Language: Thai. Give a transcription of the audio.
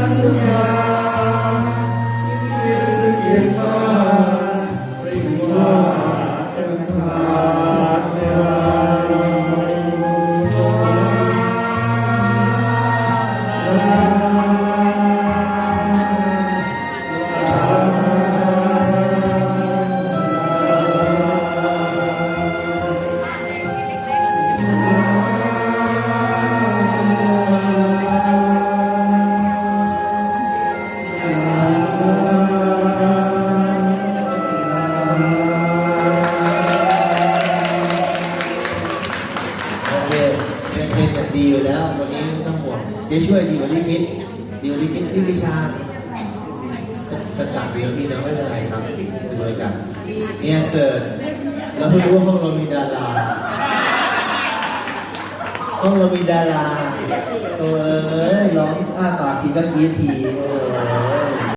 ค เป็นเพลงแบบดีอยู่แล้ววันนี้ไม่ต้องห่วงเจ๊ช่วยดีกว่าที่คิดดีกว่าที่คิดพี่วิชาจะตัดเรียวพี่นะไม่เป็นไรครับดูเลยกันเนี่ยเสิร์ชแล้วเพิ่งรู้ว่าห้องเรามีดาราห้องเรามีดาราเออร้องอ้าปากทีก็กรีทีโอ้